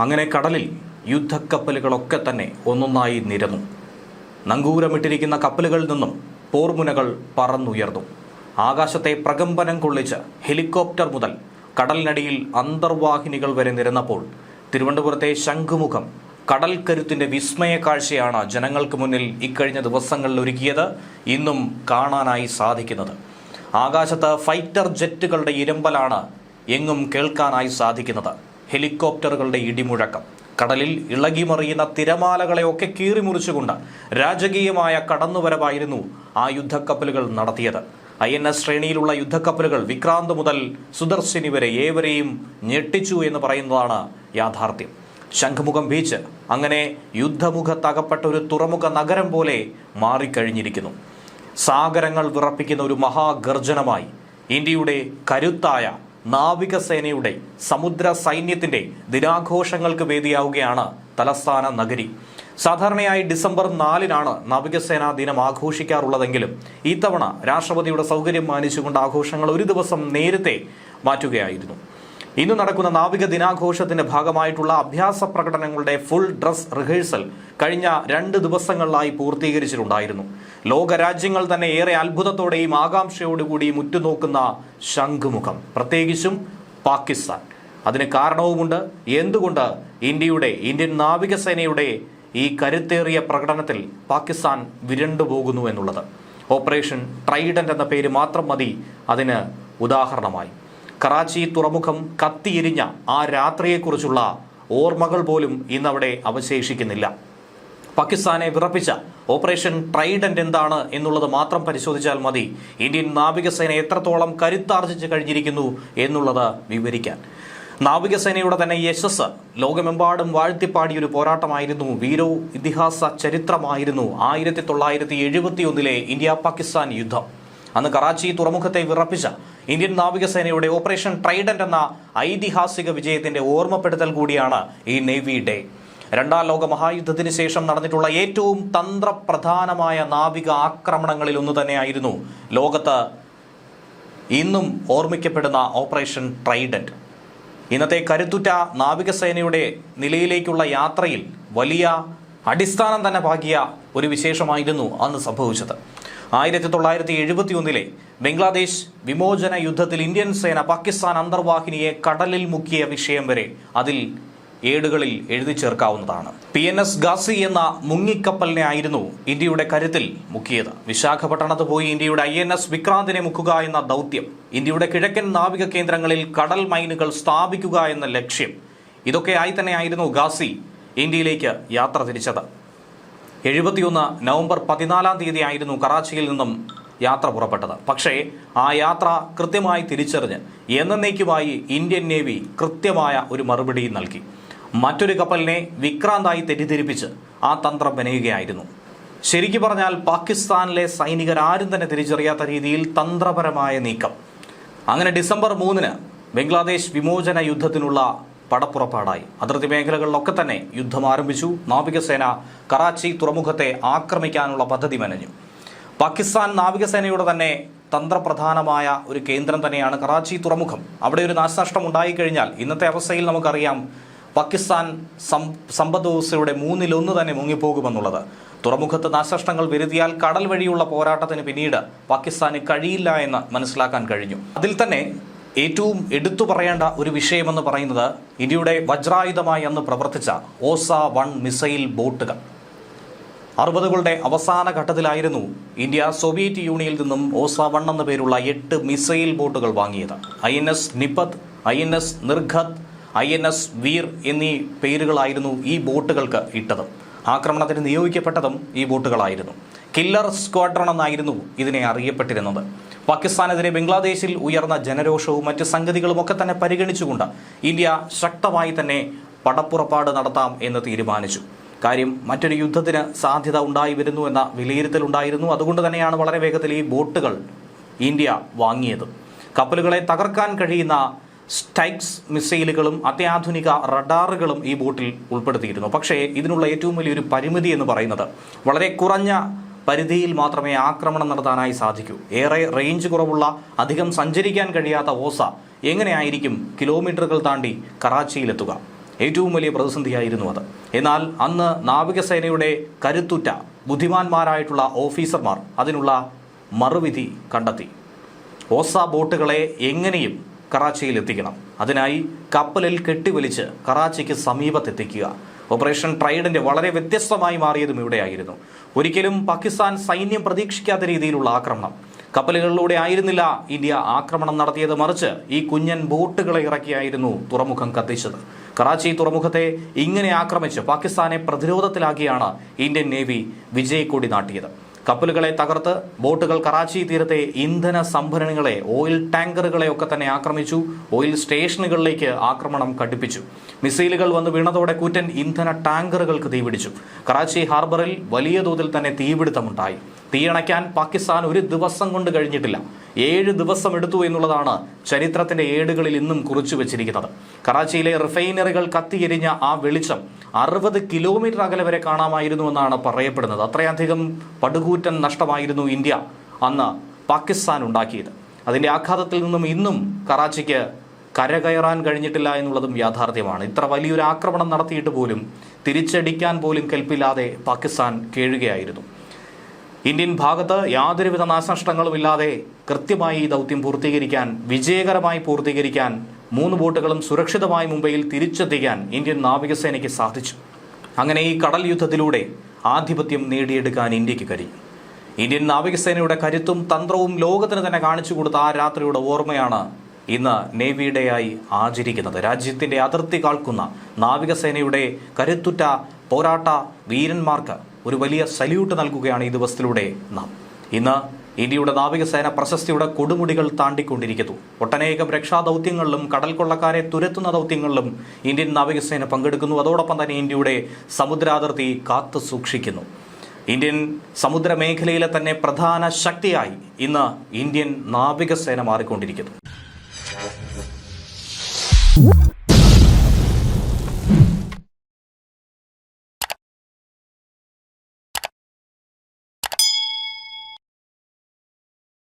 അങ്ങനെ കടലിൽ യുദ്ധക്കപ്പലുകളൊക്കെ തന്നെ ഒന്നൊന്നായി നിരന്നു. നങ്കൂരമിട്ടിരിക്കുന്ന കപ്പലുകളിൽ നിന്നും പോർമുനകൾ പറന്നുയർന്നു. ആകാശത്തെ പ്രകമ്പനം കൊള്ളിച്ച് ഹെലികോപ്റ്റർ മുതൽ കടലിനടിയിൽ അന്തർവാഹിനികൾ വരെ നിരന്നപ്പോൾ തിരുവനന്തപുരത്തെ ശംഖുമുഖം കടൽ കരുത്തിന്റെ വിസ്മയ കാഴ്ചയാണ് ജനങ്ങൾക്ക് മുന്നിൽ ഇക്കഴിഞ്ഞ ദിവസങ്ങളിൽ ഒരുക്കിയത് ഇന്നും കാണാനായി സാധിക്കുന്നത്. ആകാശത്ത് ഫൈറ്റർ ജെറ്റുകളുടെ ഇരമ്പലാണ് എങ്ങും കേൾക്കാനായി സാധിക്കുന്നത്. ഹെലികോപ്റ്ററുകളുടെ ഇടിമുഴക്കം. കടലിൽ ഇളകിമറിയുന്ന തിരമാലകളെയൊക്കെ കീറിമുറിച്ചുകൊണ്ട് രാജകീയമായ കടന്നുവരവായിരുന്നു ആ യുദ്ധക്കപ്പലുകൾ നടത്തിയത്. ഐ എൻ എസ് ശ്രേണിയിലുള്ള യുദ്ധക്കപ്പലുകൾ വിക്രാന്ത് മുതൽ സുദർശിനി വരെ ഏവരെയും ഞെട്ടിച്ചു എന്ന് പറയുന്നതാണ് യാഥാർത്ഥ്യം. ശംഖുമുഖം ബീച്ച് അങ്ങനെ യുദ്ധമുഖത്തകപ്പെട്ട ഒരു തുറമുഖ നഗരം പോലെ മാറിക്കഴിഞ്ഞിരിക്കുന്നു. സാഗരങ്ങൾ വിറപ്പിക്കുന്ന ഒരു മഹാഗർജനമായി. ഇന്ത്യയുടെ കരുത്തായ നാവികസേനയുടെ സമുദ്ര സൈന്യത്തിന്റെ ദിനാഘോഷങ്ങൾക്ക് വേദിയാവുകയാണ് തലസ്ഥാന നഗരി. സാധാരണയായി ഡിസംബർ നാലിനാണ് നാവികസേനാ ദിനം ആഘോഷിക്കാറുള്ളതെങ്കിലും ഇത്തവണ രാഷ്ട്രപതിയുടെ സൗകര്യം മാനിച്ചുകൊണ്ട് ആഘോഷങ്ങൾ ഒരു ദിവസം നേരത്തെ മാറ്റുകയായിരുന്നു. ഇന്ന് നടക്കുന്ന നാവിക ദിനാഘോഷത്തിന്റെ ഭാഗമായിട്ടുള്ള അഭ്യാസ പ്രകടനങ്ങളുടെ ഫുൾ ഡ്രസ് റിഹേഴ്സൽ കഴിഞ്ഞ രണ്ട് ദിവസങ്ങളിലായി പൂർത്തീകരിച്ചിട്ടുണ്ടായിരുന്നു. ലോകരാജ്യങ്ങൾ തന്നെ ഏറെ അത്ഭുതത്തോടെയും ആകാംക്ഷയോടുകൂടിയും ഉറ്റുനോക്കുന്ന ശംഖുമുഖം. പ്രത്യേകിച്ചും പാകിസ്ഥാൻ. അതിന് കാരണവുമുണ്ട് എന്തുകൊണ്ട് ഇന്ത്യയുടെ ഇന്ത്യൻ നാവികസേനയുടെ ഈ കരുത്തേറിയ പ്രകടനത്തിൽ പാകിസ്ഥാൻ വിരണ്ടുപോകുന്നു എന്നുള്ളത്. ഓപ്പറേഷൻ ട്രൈഡന്റ് എന്ന പേര് മാത്രം മതി അതിന് ഉദാഹരണമായി. കറാച്ചി തുറമുഖം കത്തിയെരിഞ്ഞ ആ രാത്രിയെക്കുറിച്ചുള്ള ഓർമ്മകൾ പോലും ഇന്നവിടെ അവശേഷിക്കുന്നില്ല. പാകിസ്ഥാനെ വിറപ്പിച്ച ഓപ്പറേഷൻ ട്രൈഡന്റ് എന്താണ് എന്നുള്ളത് മാത്രം പരിശോധിച്ചാൽ മതി. ഇന്ത്യൻ നാവികസേന എത്രത്തോളം കരുത്താർജിച്ച് കഴിഞ്ഞിരിക്കുന്നു എന്നുള്ളത് വിവരിക്കാൻ. നാവികസേനയുടെ തന്നെ യശസ് ലോകമെമ്പാടും വാഴ്ത്തിപ്പാടിയൊരു പോരാട്ടമായിരുന്നു. വീരോ ഇതിഹാസ ചരിത്രമായിരുന്നു. ആയിരത്തി തൊള്ളായിരത്തി എഴുപത്തിയൊന്നിലെ ഇന്ത്യ പാകിസ്ഥാൻ യുദ്ധം. അന്ന് കറാച്ചി തുറമുഖത്തെ വിറപ്പിച്ച ഇന്ത്യൻ നാവികസേനയുടെ ഓപ്പറേഷൻ ട്രൈഡന്റ് എന്ന ഐതിഹാസിക വിജയത്തിന്റെ ഓർമ്മപ്പെടുത്തൽ കൂടിയാണ് ഈ നേവി ഡേ. രണ്ടാം ലോക മഹായുദ്ധത്തിന് ശേഷം നടന്നിട്ടുള്ള ഏറ്റവും തന്ത്രപ്രധാനമായ നാവിക ആക്രമണങ്ങളിൽ ഒന്ന് തന്നെയായിരുന്നു ലോകത്ത് ഇന്നും ഓർമ്മിക്കപ്പെടുന്ന ഓപ്പറേഷൻ ട്രൈഡന്റ്. ഇന്നത്തെ കരുത്തുറ്റ നാവികസേനയുടെ നിലയിലേക്കുള്ള യാത്രയിൽ വലിയ അടിസ്ഥാനം തന്നെ പാകിയ ഒരു വിശേഷമായിരുന്നു അന്ന് സംഭവിച്ചത്. ആയിരത്തി തൊള്ളായിരത്തി എഴുപത്തി ഒന്നിലെ ബംഗ്ലാദേശ് വിമോചന യുദ്ധത്തിൽ ഇന്ത്യൻ സേന പാകിസ്ഥാൻ അന്തർവാഹിനിയെ കടലിൽ മുക്കിയ വിഷയം വരെ അതിൽ ഏടുകളിൽ എഴുതി ചേർക്കാവുന്നതാണ്. പി എൻ എസ് ഗാസി എന്ന മുങ്ങിക്കപ്പലിനെ ആയിരുന്നു ഇന്ത്യയുടെ കരുത്തിൽ മുക്കിയത്. വിശാഖപട്ടണത്ത് പോയി ഇന്ത്യയുടെ ഐ എൻ എസ് വിക്രാന്തിനെ മുക്കുക എന്ന ദൗത്യം ഇന്ത്യയുടെ കിഴക്കൻ നാവിക കേന്ദ്രങ്ങളിൽ കടൽ മൈനുകൾ സ്ഥാപിക്കുക എന്ന ലക്ഷ്യം ഇതൊക്കെയായി തന്നെയായിരുന്നു ഗാസി ഇന്ത്യയിലേക്ക് യാത്ര തിരിച്ചത്. എഴുപത്തിയൊന്ന് നവംബർ പതിനാലാം തീയതി ആയിരുന്നു കറാച്ചിയിൽ നിന്നും യാത്ര പുറപ്പെട്ടത്. പക്ഷേ ആ യാത്ര കൃത്യമായി തിരിച്ചറിഞ്ഞ് എന്നേക്കുമായി ഇന്ത്യൻ നേവി കൃത്യമായ ഒരു മറുപടി നൽകി. മറ്റൊരു കപ്പലിനെ വിക്രാന്തായി തെറ്റിദ്ധരിപ്പിച്ച് ആ തന്ത്രം മെനയുകയായിരുന്നു. ശരിക്കു പറഞ്ഞാൽ പാകിസ്ഥാനിലെ സൈനികർ ആരും തന്നെ തിരിച്ചറിയാത്ത രീതിയിൽ തന്ത്രപരമായ നീക്കം. അങ്ങനെ ഡിസംബർ മൂന്നിന് ബംഗ്ലാദേശ് വിമോചന യുദ്ധത്തിനുള്ള പടപ്പുറപ്പാടായി. അതിർത്തി മേഖലകളിലൊക്കെ തന്നെ യുദ്ധം ആരംഭിച്ചു. നാവികസേന കറാച്ചി തുറമുഖത്തെ ആക്രമിക്കാനുള്ള പദ്ധതി മെനഞ്ഞു. പാകിസ്ഥാൻ നാവികസേനയുടെ തന്നെ തന്ത്രപ്രധാനമായ ഒരു കേന്ദ്രം തന്നെയാണ് കറാച്ചി തുറമുഖം. അവിടെ ഒരു നാശനഷ്ടം ഉണ്ടായിക്കഴിഞ്ഞാൽ ഇന്നത്തെ അവസ്ഥയിൽ നമുക്കറിയാം പാകിസ്ഥാൻ സമ്പദ് വ്യവസ്ഥയുടെ മൂന്നിലൊന്ന് തന്നെ മുങ്ങിപ്പോകുമെന്നുള്ളത്. തുറമുഖത്ത് നാശനഷ്ടങ്ങൾ വരുത്തിയാൽ കടൽ വഴിയുള്ള പോരാട്ടത്തിന് പിന്നീട് പാകിസ്ഥാന് കഴിയില്ല എന്ന് മനസ്സിലാക്കാൻ കഴിഞ്ഞു. അതിൽ തന്നെ ഏറ്റവും എടുത്തു പറയേണ്ട ഒരു വിഷയമെന്ന് പറയുന്നത് ഇന്ത്യയുടെ വജ്രായുധമായി അന്ന് പ്രവർത്തിച്ച ഓസ വൺ മിസൈൽ ബോട്ടുകൾ. അറുപതുകളുടെ അവസാന ഘട്ടത്തിലായിരുന്നു ഇന്ത്യ സോവിയറ്റ് യൂണിയനിൽ നിന്നും ഓസ വൺ എന്ന പേരുള്ള എട്ട് മിസൈൽ ബോട്ടുകൾ വാങ്ങിയത്. I N S Nipat I N S Nirghat I N S Veer എന്നീ പേരുകളായിരുന്നു ഈ ബോട്ടുകൾക്ക് ഇട്ടത്. ആക്രമണത്തിന് നിയോഗിക്കപ്പെട്ടതും ഈ ബോട്ടുകളായിരുന്നു. കില്ലർ സ്ക്വാഡ്രൺ എന്നായിരുന്നു ഇതിനെ അറിയപ്പെട്ടിരുന്നത്. പാകിസ്ഥാനെതിരെ ബംഗ്ലാദേശിൽ ഉയർന്ന ജനരോഷവും മറ്റ് സംഗതികളും ഒക്കെ തന്നെ പരിഗണിച്ചുകൊണ്ട് ഇന്ത്യ ശക്തമായി തന്നെ പടപ്പുറപ്പാട് നടത്താം എന്ന് തീരുമാനിച്ചു. കാര്യം മറ്റൊരു യുദ്ധത്തിന് സാധ്യത ഉണ്ടായി വരുന്നു എന്ന വിലയിരുത്തലുണ്ടായിരുന്നു അതുകൊണ്ട് തന്നെയാണ് വളരെ വേഗത്തിൽ ഈ ബോട്ടുകൾ ഇന്ത്യ വാങ്ങിയത്. കപ്പലുകളെ തകർക്കാൻ കഴിയുന്ന സ്റ്റൈക്സ് മിസൈലുകളും അത്യാധുനിക റഡാറുകളും ഈ ബോട്ടിൽ ഉൾപ്പെടുത്തിയിരുന്നു. പക്ഷേ ഇതിനുള്ള ഏറ്റവും വലിയൊരു പരിമിതി എന്ന് പറയുന്നത് വളരെ കുറഞ്ഞ പരിധിയിൽ മാത്രമേ ആക്രമണം നടത്താനായി സാധിക്കൂ. ഏറെ റേഞ്ച് കുറവുള്ള അധികം സഞ്ചരിക്കാൻ കഴിയാത്ത ഓസ എങ്ങനെയായിരിക്കും കിലോമീറ്ററുകൾ താണ്ടി കറാച്ചിയിലെത്തുക? ഏറ്റവും വലിയ പ്രതിസന്ധിയായിരുന്നു അത്. എന്നാൽ അന്ന് നാവികസേനയുടെ കരുത്തുറ്റ ബുദ്ധിമാന്മാരായിട്ടുള്ള ഓഫീസർമാർ അതിനുള്ള മറുവിധി കണ്ടെത്തി. ഓസ ബോട്ടുകളെ എങ്ങനെയും കറാച്ചിയിൽ എത്തിക്കണം അതിനായി കപ്പലിൽ കെട്ടിവലിച്ച് കറാച്ചിക്ക് സമീപത്തെത്തിക്കുക. ഓപ്പറേഷൻ ട്രൈഡന്റ് വളരെ വ്യത്യസ്തമായി മാറിയതും ഇവിടെയായിരുന്നു. ഒരിക്കലും പാകിസ്ഥാൻ സൈന്യം പ്രതീക്ഷിക്കാത്ത രീതിയിലുള്ള ആക്രമണം. കപ്പലുകളിലൂടെ ആയിരുന്നില്ല ഇന്ത്യ ആക്രമണം നടത്തിയത് മറിച്ച് ഈ കുഞ്ഞൻ ബോട്ടുകളെ ഇറക്കിയായിരുന്നു തുറമുഖം കത്തിച്ചത്. കറാച്ചി തുറമുഖത്തെ ഇങ്ങനെ ആക്രമിച്ച് പാകിസ്ഥാനെ പ്രതിരോധത്തിലാക്കിയാണ് ഇന്ത്യൻ നേവി വിജയക്കൊടി നാട്ടിയത്. കപ്പലുകളെ തകർത്ത് ബോട്ടുകൾ കറാച്ചി തീരത്തെ ഇന്ധന സംഭരണികളെ ഓയിൽ ടാങ്കറുകളെ ഒക്കെ തന്നെ ആക്രമിച്ചു ഓയിൽ സ്റ്റേഷനുകളിലേക്ക് ആക്രമണം കടുപ്പിച്ചു. മിസൈലുകൾ വന്ന് വീണതോടെ കൂറ്റൻ ഇന്ധന ടാങ്കറുകൾക്ക് തീപിടിച്ചു. കറാച്ചി ഹാർബറിൽ വലിയ തോതിൽ തന്നെ തീപിടുത്തമുണ്ടായി. തീയണയ്ക്കാൻ പാകിസ്ഥാൻ ഒരു ദിവസം കൊണ്ട് കഴിഞ്ഞിട്ടില്ല. ഏഴ് ദിവസം എടുത്തു എന്നുള്ളതാണ് ചരിത്രത്തിന്റെ ഏടുകളിൽ ഇന്നും കുറിച്ചു വെച്ചിരിക്കുന്നത്. കറാച്ചിയിലെ റിഫൈനറികൾ കത്തിയെരിഞ്ഞ ആ വെളിച്ചം അറുപത് കിലോമീറ്റർ അകലെ വരെ കാണാമായിരുന്നു എന്നാണ് പറയപ്പെടുന്നത്. അത്രയധികം പടുകൂറ്റൻ നഷ്ടമായിരുന്നു ഇന്ത്യ അന്ന് പാകിസ്ഥാൻ ഉണ്ടാക്കിയത്. അതിന്റെ ആഘാതത്തിൽ നിന്നും ഇന്നും കറാച്ചിക്ക് കരകയറാൻ കഴിഞ്ഞിട്ടില്ല എന്നുള്ളതും യാഥാർത്ഥ്യമാണ്. ഇത്ര വലിയൊരു ആക്രമണം നടത്തിയിട്ട് പോലും തിരിച്ചടിക്കാൻ പോലും കെൽപ്പില്ലാതെ പാകിസ്ഥാൻ കേഴുകയായിരുന്നു. ഇന്ത്യൻ ഭാഗത്ത് യാതൊരുവിധ നാശനഷ്ടങ്ങളുമില്ലാതെ കൃത്യമായി ഈ ദൗത്യം പൂർത്തീകരിക്കാൻ വിജയകരമായി പൂർത്തീകരിക്കാൻ മൂന്ന് ബോട്ടുകളും സുരക്ഷിതമായി മുംബൈയിൽ തിരിച്ചെത്തിക്കാൻ ഇന്ത്യൻ നാവികസേനയ്ക്ക് സാധിച്ചു. അങ്ങനെ ഈ കടൽ യുദ്ധത്തിലൂടെ ആധിപത്യം നേടിയെടുക്കാൻ ഇന്ത്യയ്ക്ക് കഴിയും. ഇന്ത്യൻ നാവികസേനയുടെ കരുത്തും തന്ത്രവും ലോകത്തിന് തന്നെ കാണിച്ചു കൊടുത്ത ആ രാത്രിയുടെ ഓർമ്മയാണ് ഇന്ന് നേവി ഡേയായി ആചരിക്കുന്നത്. രാജ്യത്തിന്റെ അതിർത്തി കാൾക്കുന്ന നാവികസേനയുടെ കരുത്തുറ്റ പോരാട്ട വീരന്മാർക്ക് ഒരു വലിയ സല്യൂട്ട് നൽകുകയാണ് ഈ ദിവസത്തിലൂടെ നാം. ഇന്ന് ഇന്ത്യയുടെ നാവികസേന പ്രശസ്തിയുടെ കൊടുമുടികൾ താണ്ടിക്കൊണ്ടിരിക്കുന്നു. ഒട്ടനേകം രക്ഷാദൗത്യങ്ങളിലും കടൽ കൊള്ളക്കാരെ തുരത്തുന്ന ദൗത്യങ്ങളിലും ഇന്ത്യൻ നാവികസേന പങ്കെടുക്കുന്നു. അതോടൊപ്പം തന്നെ ഇന്ത്യയുടെ സമുദ്രാതിർത്തി കാത്തു സൂക്ഷിക്കുന്നു. ഇന്ത്യൻ സമുദ്രമേഖലയിലെ തന്നെ പ്രധാന ശക്തിയായി ഇന്ന് ഇന്ത്യൻ നാവികസേന മാറിക്കൊണ്ടിരിക്കുന്നു.